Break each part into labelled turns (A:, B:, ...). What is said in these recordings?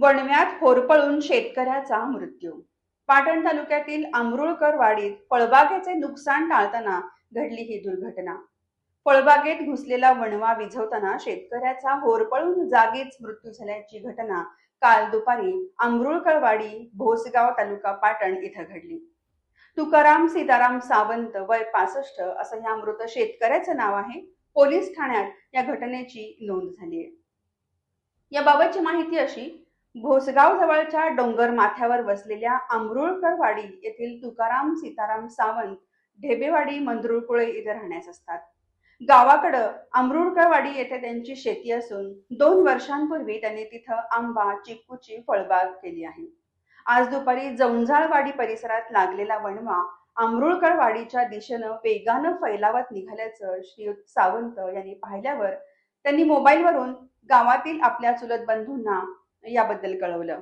A: वणव्यात होरपळून शेतकऱ्याचा मृत्यू. पाटण तालुक्यातील अमरुळकर वाडीत फळबागेचे नुकसान टाळताना घडली ही दुर्घटना. फळबागेत घुसलेला वणवा विझवताना शेतकऱ्याचा होरपळून जागीच मृत्यू झाल्याची घटना काल दुपारी अमरुळकरवाडी भोसगाव तालुका पाटण इथं घडली. तुकाराम सीताराम सावंत वय पासष्ट असं ह्या मृत शेतकऱ्याचं नाव आहे. पोलीस ठाण्यात या घटनेची नोंद झाली आहे. याबाबतची माहिती अशी भोसगाव जवळच्या डोंगर माथ्यावर वसलेल्या अमरुळकरवाडी येथील तुकाराम सीताराम सावंत ढेबेवाडी मंदरुळकुळे इथे राहण्यास असतात. गावाकडं अमरुळकरवाडी येथे त्यांची शेती असून दोन वर्षांपूर्वी त्यांनी तिथं आंबा चिक्कूची फळबाग केली आहे. आज दुपारी जवंजाळवाडी परिसरात लागलेला वणवा अमरुळकरवाडीच्या दिशेनं वेगानं फैलावत निघाल्याचं श्रीयुत सावंत यांनी पाहिल्यावर त्यांनी मोबाईलवरून गावातील आपल्या चुलत बंधूंना याबद्दल कळवलं.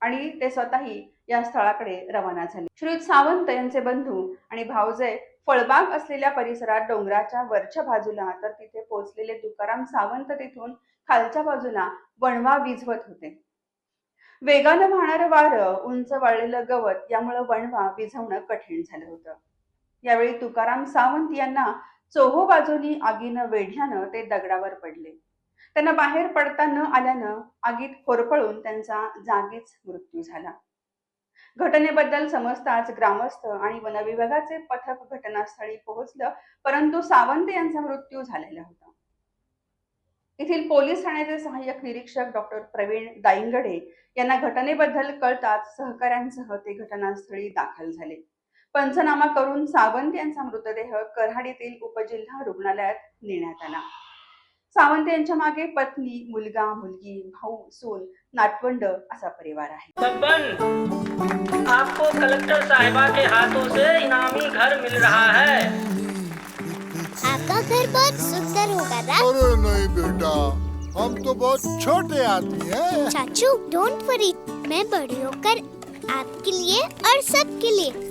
A: आणि ते स्वतःही या स्थळाकडे रवाना झाले. श्रीयुत सावंत यांचे बंधू आणि भावजय फळबाग असलेल्या परिसरात डोंगराच्या वरच्या बाजूला तर तिथे पोहोचलेले तुकाराम सावंत तिथून खालच्या बाजूला वणवा विझवत होते. वेगानं वाहणारं वारं उंच वाळलेलं गवत यामुळं वणवा विझवणं कठीण झालं होतं. यावेळी तुकाराम सावंत यांना चोहो बाजूनी आगीनं वेढल्यानं ते दगडावर पडले. त्यांना बाहेर पडता न आल्यानं आगीत होरपळून त्यांचा जागीच मृत्यू झाला. घटनेबद्दल समजताच ग्रामस्थ आणि वनविभागाचे पथक घटनास्थळी पोहोचलं परंतु सावंत यांचा मृत्यू झालेला होता. येथील पोलीस ठाण्याचे सहाय्यक निरीक्षक डॉक्टर प्रवीण दाईंगडे यांना घटनेबद्दल कळताच सहकाऱ्यांसह ते घटनास्थळी दाखल झाले. पंचनामा करून सावंत यांचा मृतदेह कराड येथील उपजिल्हा रुग्णालयात नेण्यात आला. सावंत यांच्या मागे पत्नी मुलगा मुलगी भाऊ सून नातवंड असा परिवार आहे.
B: आपको कलेक्टर साहिबा के हाथों से इनामी घर मिल रहा है।
C: आपका घर बहुत सुंदर होगा ना?
D: अरे नहीं बेटा हम तो बहुत छोटे आदमी हैं।
C: चाचू डोंट वरी मैं बड़ी होकर आपके लिए और सबके लिए